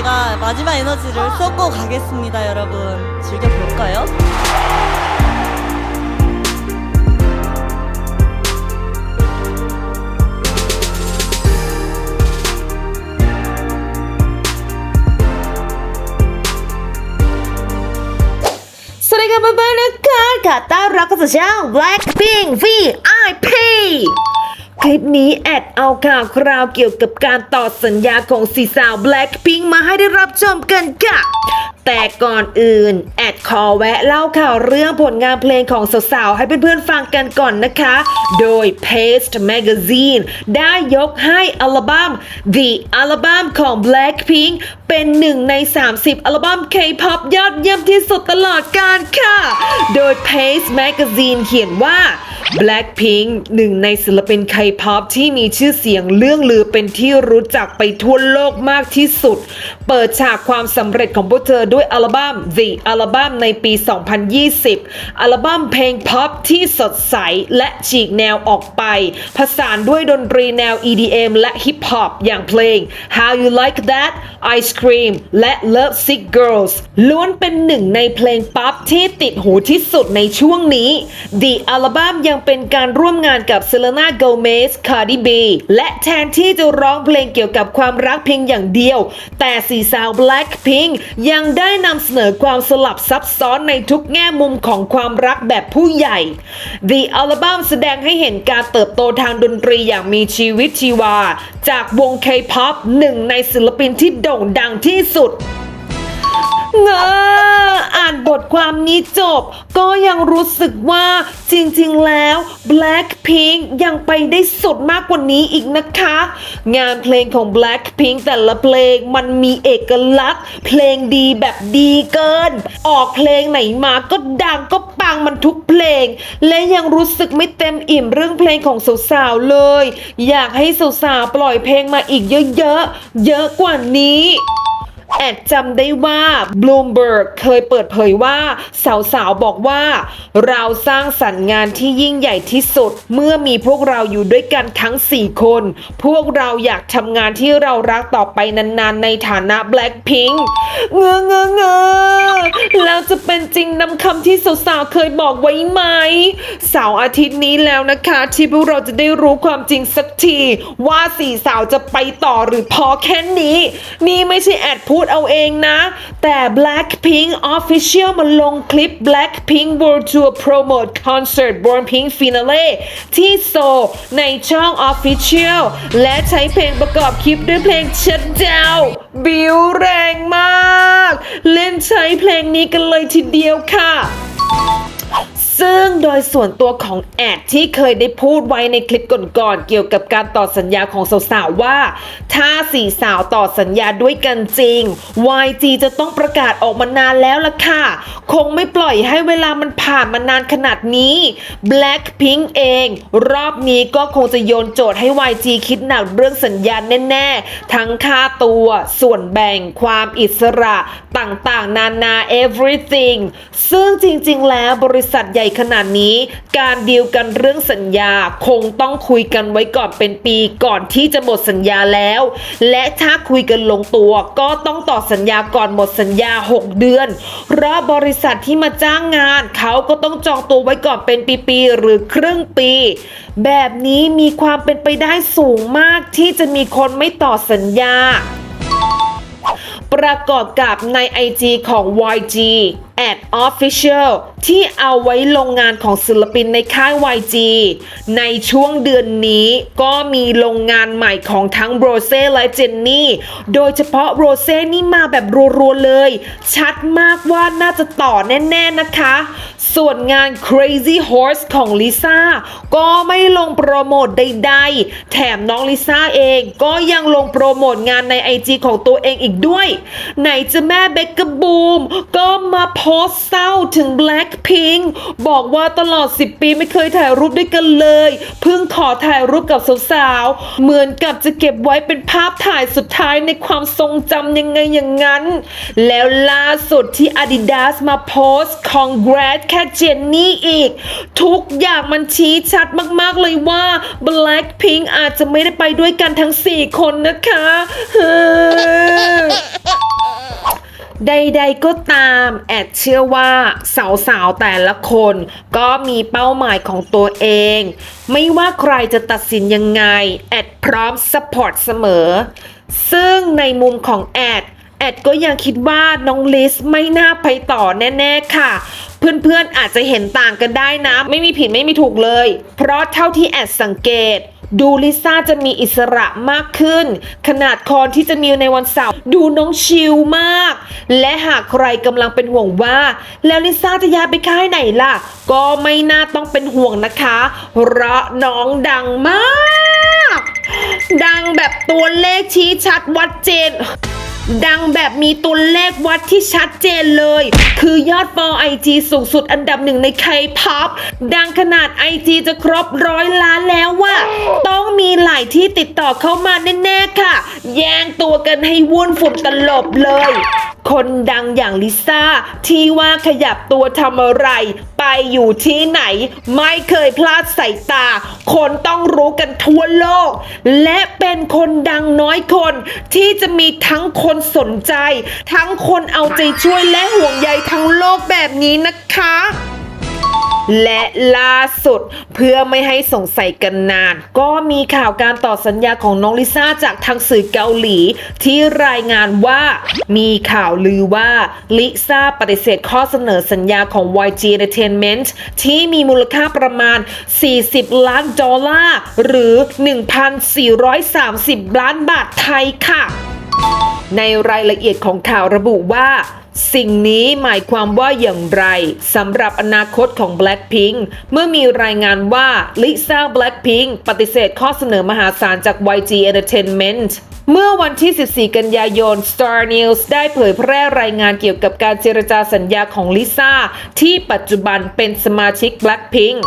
저희가 마지막 에너지를 쏟고 가겠습니다, 여러분. 즐겨볼까요? 소리가 부르는 걸 갖다 락커스장 블랙핑 VIP! คลิปนี้แอดเอาข่าวคราวเกี่ยวกับการต่อสัญญาของสีสาวแบล็คพิงมาให้ได้รับชมกันค่ะ แต่ก่อนอื่น แอดขอแวะเล่าข่าวเรื่องผลงานเพลงของสาวๆ ให้เพื่อนๆฟังกันก่อนนะคะ โดย Paste Magazine ได้ยกให้อัลบั้ม The Album ของ Blackpink เป็นหนึ่งใน 30 อัลบั้ม K-POP ยอดเยี่ยมที่สุดตลอดกาลค่ะ โดย Paste Magazine เขียนว่า Blackpink หนึ่งในศิลปิน K-POP ที่มีชื่อเสียงเรื่องลือเป็นที่รู้จักไปทั่วโลกมากที่สุด เปิดฉากความสำเร็จของพวกเธอด้วยยอัลบั้ม The อัลบั้มในปี 2020 อัลบั้มเพลงพ็อปที่สดใสและฉีกแนวออกไป ผสานด้วยดนตรีแนว EDM และฮิปฮอปอย่างเพลง How You Like That Ice Cream และ Love Sick Girls ล้วนเป็นหนึ่งในเพลงป๊อปที่ติดหูที่สุดในช่วงนี้ The อัลบั้มยังเป็นการร่วมงานกับ Selena Gomez Cardi B และแทนที่จะร้องเพลงเกี่ยวกับความรักเพียงอย่างเดียว แต่สีสาว Blackpink ยังได้ได้นำเสนอความสลับซับซ้อนในทุกแง่มุมของความรักแบบผู้ใหญ่ The album แสดงให้เห็นการเติบโตทางดนตรีอย่างมีชีวิตชีวา จากวง K-POP หนึ่งในศิลปินที่โด่งดังที่สุด เงอ บทความนี้จบ ก็ยังรู้สึกว่าจริงๆแล้ว Blackpink ยังไปได้สุดมากกว่านี้อีกนะคะ งานเพลงของ Blackpink แต่ละเพลงมันมีเอกลักษณ์ เพลงดีแบบดีเกิน ออกเพลงไหนมาก็ดังก็ปังมันทุกเพลง และยังรู้สึกไม่เต็มอิ่มเรื่องเพลงของสาวๆเลย อยากให้สาวๆปล่อยเพลงมาอีกเยอะๆ เยอะกว่านี้ แอดจำได้ว่า Bloomberg เคยเปิดเผยว่า สาวๆ บอกว่า เราสร้างสรรค์งานที่ยิ่งใหญ่ที่สุด เมื่อมีพวกเราอยู่ด้วยกันทั้ง 4 คน พวกเราอยากทำงานที่เรารักต่อไปนานๆ ในฐานะ Blackpink เงอเงอเงอแล้วจะเป็นจริงนำคำที่สาวๆ เคยบอกไว้ไหมเสาร์อาทิตย์นี้แล้วนะคะ ที่พวกเราจะได้รู้ความจริงสักที ว่าสี่สาวจะไปต่อหรือพอแค่นี้ นี่ไม่ใช่แอดพูดเอาเองนะ แต่ Blackpink Official มาลงคลิป Blackpink World Tour Promote Concert Born Pink Finale ที่โซในช่อง Official และใช้เพลงประกอบคลิปด้วยเพลง Shut Down บิวแรงมาก เล่นใช้เพลงนี้กันเลยทีเดียวค่ะ ซึ่งโดยส่วนตัวของแอดที่เคยได้พูดไว้ในคลิปก่อนๆเกี่ยวกับการต่อสัญญาของสาวๆว่า ถ้าสี่สาวต่อสัญญาด้วยกันจริง YG จะต้องประกาศออกมานานแล้วล่ะค่ะ คงไม่ปล่อยให้เวลามันผ่านมานานขนาดนี้ Blackpink เอง รอบนี้ก็คงจะโยนโจทย์ให้ YG คิดหนักเรื่องสัญญาแน่ๆ ทั้งค่าตัวส่วนแบ่งความอิสระต่างๆ นานา everything ซึ่งจริงๆ แล้วบริษัทใหญ่ขนาดนี้ การดีลกันเรื่องสัญญาคงต้องคุยกันไว้ก่อนเป็นปีก่อนที่จะหมดสัญญาแล้ว และถ้าคุยกันลงตัว ก็ต้องต่อสัญญาก่อนหมดสัญญา 6 เดือนเพราะบริษัทที่มาจ้างงาน เขาก็ต้องจองตัวไว้ก่อนเป็นปีๆหรือครึ่งปี แบบนี้มีความเป็นไปได้สูงมากที่จะมีคนไม่ต่อสัญญา ประกอบกับใน IG ของ YG at official ที่เอาไว้ลงงานของศิลปินในค่าย YG ในช่วงเดือนนี้ก็มีลงงานใหม่ของทั้งโรเซ่และเจนนี่ โดยเฉพาะโรเซ่นี่มาแบบรัวๆเลย ชัดมากว่าน่าจะต่อแน่ๆนะคะ ส่วนงาน Crazy Horse ของลิซ่าก็ไม่ลงโปรโมทใดๆ แถมน้องลิซ่าเองก็ยังลงโปรโมทงานใน IG ของตัวเองอีกด้วย ไหนจะแม่เบคกะบูมก็มาโพสต์เศร้าถึง Blackpink บอกว่าตลอด 10 ปีไม่เคยถ่ายรูปด้วยกันเลย เพิ่งขอถ่ายรูปกับสาวๆ เหมือนกับจะเก็บไว้เป็นภาพถ่ายสุดท้ายในความทรงจำยังไงอย่างนั้น แล้วล่าสุดที่ Adidas มาโพสต์ Congrats แค่เจนนี่อีก ทุกอย่างมันชี้ชัดมากๆเลยว่า Blackpink อาจจะไม่ได้ไปด้วยกันทั้ง 4 คนนะคะ ใดๆก็ตามแอดเชื่อว่าสาวๆแต่ละคนก็มีเป้าหมายของตัวเอง ไม่ว่าใครจะตัดสินยังไง แอดพร้อมสปอร์ตเสมอ ซึ่งในมุมของแอดแอดก็ยังคิดว่าน้องลิสไม่น่าไปต่อแน่ๆค่ะ เพื่อนๆอาจจะเห็นต่างกันได้นะ ไม่มีผิดไม่มีถูกเลย เพราะเท่าที่แอดสังเกต ดูลิซ่าจะมีอิสระมากขึ้น ขนาดคอนที่จะมีในวันเสาร์ดูน้องชิลมาก และหากใครกำลังเป็นห่วงว่า แล้วลิซ่าจะย้ายไปค่ายไหนล่ะ ก็ไม่น่าต้องเป็นห่วงนะคะ เพราะน้องดังมาก ดังแบบตัวเลขชี้ชัดวัดเจน ดังแบบมีตัวเลขวัดที่ชัดเจนเลย คือยอดฟอลไอจีสูงสุดอันดับหนึ่งใน K-POP ดังขนาด IG จะครบร้อยล้านแล้วว่า ต้องมีหลายที่ติดต่อเข้ามาแน่ๆค่ะ แย่งตัวกันให้วุ่นฝุ่นตลบเลย คนดังอย่างลิซ่า ที่ว่าขยับตัวทำอะไร ไปอยู่ที่ไหน ไม่เคยพลาดสายตา คนต้องรู้กันทั่วโลก และเป็นคนดังน้อยคนที่จะมีทั้งคนสนใจ ทั้งคนเอาใจช่วยและห่วงใยทั้งโลกแบบนี้นะคะและล่าสุดเพื่อไม่ให้สงสัยกันนาน ก็มีข่าวการต่อสัญญาของน้องลิซ่าจากทางสื่อเกาหลี ที่รายงานว่ามีข่าวลือว่าลิซ่าปฏิเสธข้อเสนอสัญญาของ YG Entertainment ที่มีมูลค่าประมาณ 40 ล้านดอลลาร์หรือ 1,430 ล้านบาทไทยค่ะ ในรายละเอียดของข่าวระบุว่า สิ่งนี้หมายความว่าอย่างไรสำหรับอนาคตของ Blackpink เมื่อมีรายงานว่าลิซ่า Blackpink ปฏิเสธข้อเสนอมหาศาลจาก YG Entertainment เมื่อวันที่ 14 กันยายน Star News ได้เผยแพร่รายงานเกี่ยวกับการเจรจาสัญญาของลิซ่าที่ปัจจุบันเป็นสมาชิก Blackpink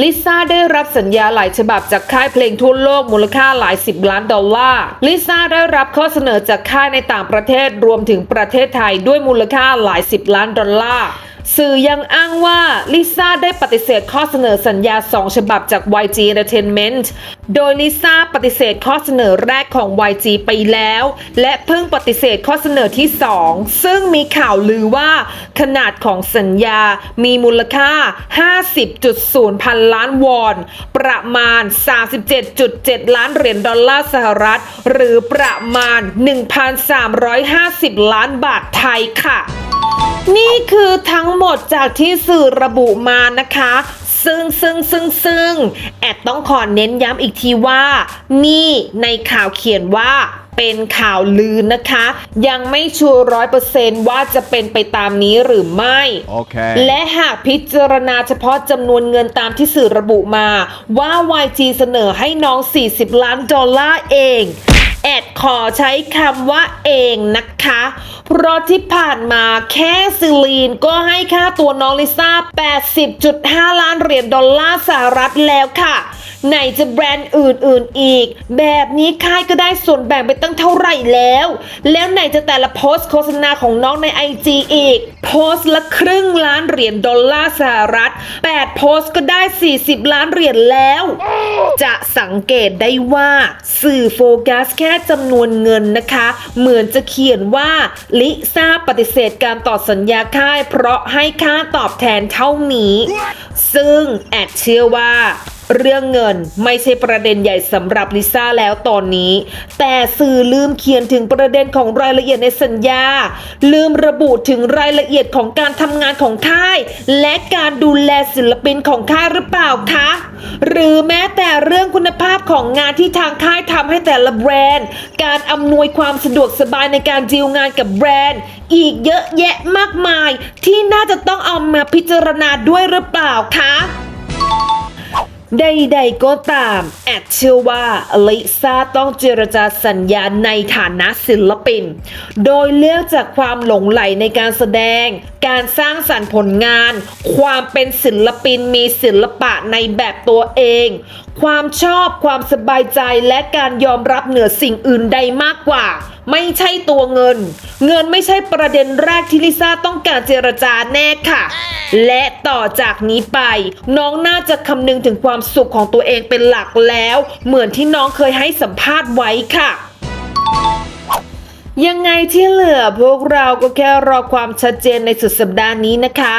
ลิซ่าได้รับสัญญาหลายฉบับจากค่ายเพลงทั่วโลกมูลค่าหลายสิบล้านดอลลาร์ ลิซ่าได้รับข้อเสนอจากค่ายในต่างประเทศรวมถึงประเทศไทยด้วยมูลค่าหลายสิบล้านดอลลาร์สื่อยังอ้างว่าลิซ่าได้ปฏิเสธข้อเสนอสัญญา 2 ฉบับจาก YG Entertainment โดยลิซ่าปฏิเสธข้อเสนอแรกของ YG ไปแล้ว และเพิ่งปฏิเสธข้อเสนอที่ 2 ซึ่งมีข่าวลือว่า ขนาดของสัญญามีมูลค่า 50.0 พันล้านวอน ประมาณ 37.7 ล้านเหรียญดอลลาร์สหรัฐ หรือประมาณ 1,350 ล้านบาทไทยค่ะนี่คือทั้งหมดจากที่สื่อระบุมานะคะ ซึ่งซึ่งซึ่งซึ่งแอดต้องขอเน้นย้ำอีกทีว่า นี่ในข่าวเขียนว่าเป็นข่าวลือนะคะ ยังไม่ชัวร์ร้อยเปอร์เซนต์ว่าจะเป็นไปตามนี้หรือไม่ Okay. และหากพิจารณาเฉพาะจำนวนเงินตามที่สื่อระบุมา ว่า YG เสนอให้น้อง 40 ล้านดอลลาร์เอง แอดขอใช้คำว่าเองนะคะ เพราะที่ผ่านมาแค่ซิลีนก็ให้ค่าตัวน้องลิซ่า 80.5 ล้านเหรียญดอลลาร์สหรัฐแล้วค่ะ ไหนจะแบรนด์อื่นๆอีก แบบนี้ค่ายก็ได้ส่วนแบ่งไปตั้งเท่าไหร่แล้ว แล้วไหนจะแต่ละโพสต์โฆษณาของน้องใน IG อีก โพสต์ละครึ่งล้านเหรียญดอลลาร์สหรัฐ 8 โพสต์ก็ได้ 40 ล้านเหรียญแล้ว จะสังเกตได้ว่าสื่อโฟกัสแค่จำนวนเงินนะคะ เหมือนจะเขียนว่าลิซ่าปฏิเสธการต่อสัญญาค่าย เพราะให้ค่าตอบแทนเท่านี้ ซึ่งแอดเชื่อว่า เรื่องเงินไม่ใช่ประเด็นใหญ่สำหรับลิซ่าแล้วตอนนี้ แต่สื่อลืมเขียนถึงประเด็นของรายละเอียดในสัญญา ลืมระบุถึงรายละเอียดของการทำงานของค่าย และการดูแลศิลปินของค่ายหรือเปล่าคะ หรือแม้แต่เรื่องคุณภาพของงานที่ทางค่ายทำให้แต่ละแบรนด์ การอำนวยความสะดวกสบายในการดีลงานกับแบรนด์ อีกเยอะแยะมากมาย ที่น่าจะต้องเอามาพิจารณาด้วยหรือเปล่าคะ ใดๆก็ตาม แอดเชื่อว่าลิซ่าต้องเจรจาสัญญาในฐานะศิลปิน โดยเลือกจากความหลงไหลในการแสดง การสร้างสรรค์ผลงาน ความเป็นศิลปินมีศิลปะในแบบตัวเอง ความชอบความสบายใจและการยอมรับเหนือสิ่งอื่นใดมากกว่า ไม่ใช่ตัวเงิน เงินไม่ใช่ประเด็นแรกที่ลิซ่าต้องการเจรจาแน่ค่ะ และต่อจากนี้ไป น้องน่าจะคำนึงถึงความสุขของตัวเองเป็นหลักแล้ว เหมือนที่น้องเคยให้สัมภาษณ์ไว้ค่ะยังไงที่เหลือพวกเราก็แค่รอความชัดเจนในสุดสัปดาห์นี้นะคะ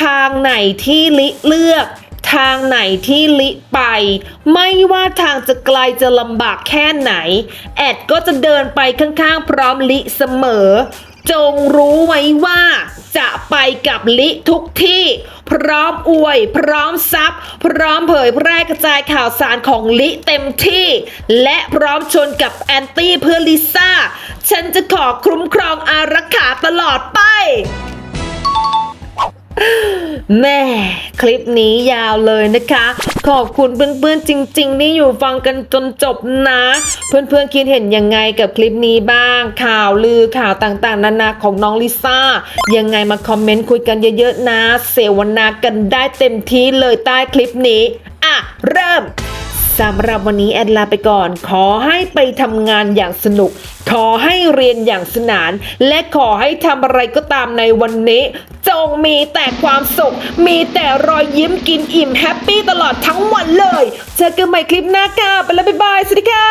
ทางไหนที่ลิเลือก ทางไหนที่ลิไป ไม่ว่าทางจะไกลจะลำบากแค่ไหน แอดก็จะเดินไปข้างๆ พร้อมลิเสมอ จงรู้ไว้ว่า จะไปกับลิทุกที่ พร้อมอวย พร้อมซับพร้อมเผยแพร่กระจายข่าวสารของลิเต็มที่ และพร้อมชนกับแอนตี้เพื่อลิซ่า ฉันจะขอคุ้มครองอารักขาตลอดไป แม่คลิปนี้ยาวเลยนะคะ ขอบคุณเพื่อนๆจริง ๆ ที่อยู่ฟังกันจนจบนะ เพื่อนๆคิดเห็นยังไงกับคลิปนี้บ้าง ข่าวลือข่าวต่างๆ นานาของน้องลิซ่า ยังไงมาคอมเมนต์คุยกันเยอะๆนะ เสวนากันได้เต็มที่เลยใต้คลิปนี้ อะ เริ่ม สำหรับวันนี้แอดลาไปก่อน ขอให้ไปทำงานอย่างสนุก ขอให้เรียนอย่างสนาน และขอให้ทำอะไรก็ตามในวันนี้ จงมีแต่ความสุข มีแต่รอยยิ้มกินอิ่มแฮปปี้ตลอดทั้งวันเลย เจอกันใหม่คลิปหน้าค่ะ ไปแล้วบ๊ายบาย สวัสดีค่ะ